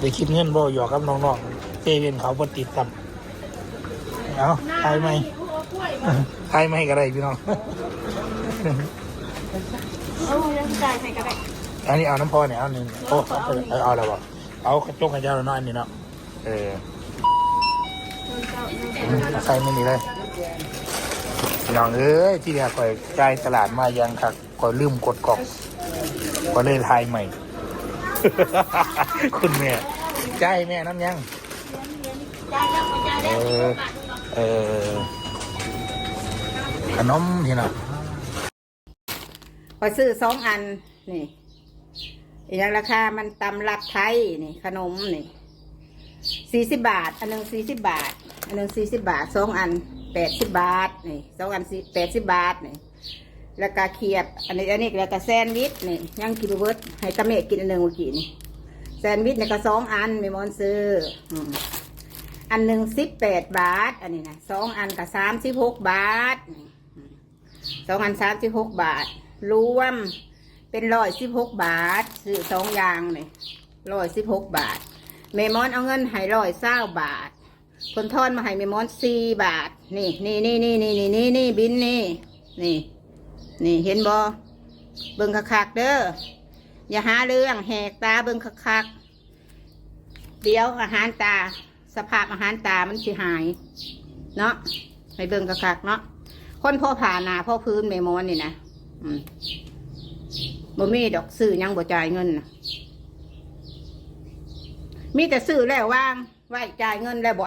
ได้คิดเงินบ่หยอกกับน้องๆเซเว่นเขาบ่ติดตามเอาทายไหมทายไหมก็ได้พี่น้องเอายังจ่ายให้ก็ได้อันนี้เอาน้ำพอเนี่ยเอาหนึ่งโอ้เอาเอาเอาแล้วบ่เอากระจกให้เจ้าหน่อยอันนี้เนาะเอออืมเอาใส่ไม่นี่เลยพี่น้องเอ้ยที่เดียวคอยจ่ายตลาดมายังคักคอยลืมกดกล่องก็เลยทายใหม่ คุณแม่จ่ายแม่น้ำยังจ่ายแล้วก็จ่ายเอแล้วอเออขนมที่เนาะพอซื้อสองอันนี่อีกอย่างราคา มันตำรับไทยนี่ ขนมนี่สี่สิบบาท อันหนึ่งสี่สิบบาท อันหนึ่งสี่สิบบาทสองอันแปดสิบบาทนี่สองอันแปดสิบบาทนี่ แล้วก็เขียบ อันนี้อันนี้แล้วก็แซนด์วิชนี่ยังกินเวิร์ดให้ตะเมะกินอันหนึ่งเมื่อกี้นี่แซนด์วิชเนี่ยก็สองอันมีมอนซื้ออันหนึ่งสิบแปดบาท อันนี้นะสองอันกับสามสิบหกบาทสองอันสามสิบหกบาท รวมเป็นร้อยสิบหกบาทซื้อสองอย่างเลยร้อยสิบหกบาท เมมอนเอาเงินให้ร้อยเศร้าบาท คนทอดมาให้เมมอนสี่บาท นี่นี่นี่นี่นี่นี่นี่บินนี่นี่ นี่เห็นบอเบิ่งคักๆเด้ออย่าหาเรื่องแหกตาเบิ่งคักๆเดี๋ยวอาหารตา สภาพอาหารตามันสิหาย เนาะให้เบิ่งคักๆเนาะคนพ่อผ่าหนาพ่อพื้นเมมอนนี่นะบ่มีดอกซื้อยังบ่จ่ายเงินนะมีแต่ซื้อแล้วว่างไว้จ่ายเงินแล้วบ่